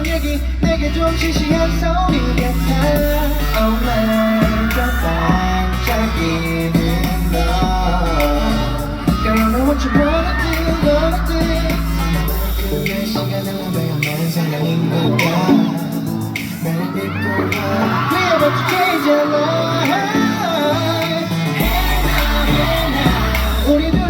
했던 얘기 내게 좀 시시한 소리 같아 Oh my 반짝이는 너 Girl you know what you wanna do wanna do 그게 시간을 왜만 사랑인 걸까 날 믿고 와 We are what you can't 우리들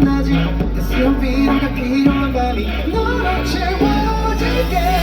낮이 따스한 위로가 필요한 밤이 너로 채워질게